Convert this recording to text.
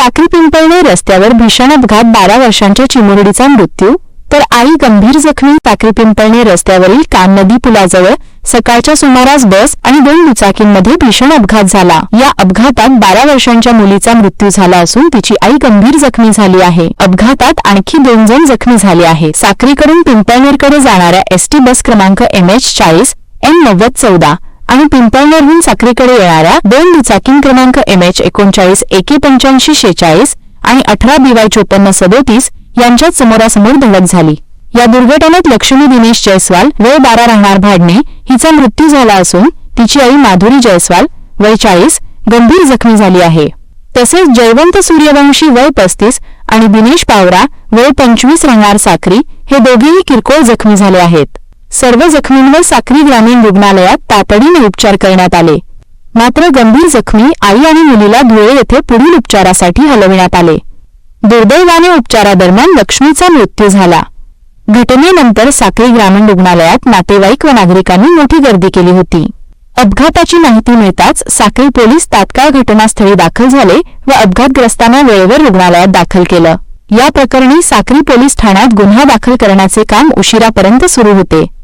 साखरी पिंपळणे रस्त्यावर भीषण अपघात बारा वर्षांच्या चिमुरडीचा मृत्यू. तर आई गंभीर जखमी. साखरी पिंपळणे रस्त्यावरील कान नदी पुलाजवळ सकाळच्या सुमारास बस आणि दोन दुचाकींमध्ये भीषण अपघात झाला. या अपघातात बारा वर्षांच्या मुलीचा मृत्यू झाला असून तिची आई गंभीर जखमी झाली आहे. अपघातात आणखी दोन जण जखमी झाले आहे. साखरीकडून पिंपळनेरकडे जाणाऱ्या एसटी बस क्रमांक एम एच चाळीस एम नव्वद चौदा. आणि पिंपळनेरहून साखरीकडे येणाऱ्या दोन दुचाकी क्रमांक एम एच एकोणचाळीस एके पंच्याऐंशी शेचाळीस आणि अठरा बीवाय चोपन्न सदोतीस यांच्यात समोरासमोर धडक झाली. या दुर्घटनेत लक्ष्मी दिनेश जयस्वाल वय बारा राहणार भाडणे हिचा मृत्यू झाला असून तिची आई माधुरी जयस्वाल वय चाळीस गंभीर जखमी झाली आहे. तसेच जयवंत सूर्यवंशी वय पस्तीस आणि दिनेश पावरा वय पंचवीस राहणार साखरी हे दोघेही किरकोळ जखमी झाले आहेत. सर्व जखमींवर साखरी ग्रामीण रुग्णालयात तातडीने उपचार करण्यात आले. मात्र गंभीर जखमी आई आणि मुलीला धुळे येथे पुढील उपचारासाठी हलविण्यात आले. दुर्दैवाने उपचारादरम्यान लक्ष्मीचा मृत्यू झाला. घटनेनंतर साखरी ग्रामीण रुग्णालयात नातेवाईक व नागरिकांनी मोठी गर्दी केली होती. अपघाताची माहिती मिळताच साखरी पोलीस तात्काळ घटनास्थळी दाखल झाले व अपघातग्रस्तांना वेळेवर रुग्णालयात दाखल केलं. या प्रकरणी साक्री पोलीस ठाण्यात गुन्हा दाखल करण्याचे काम उशिरापर्यंत सुरू होते.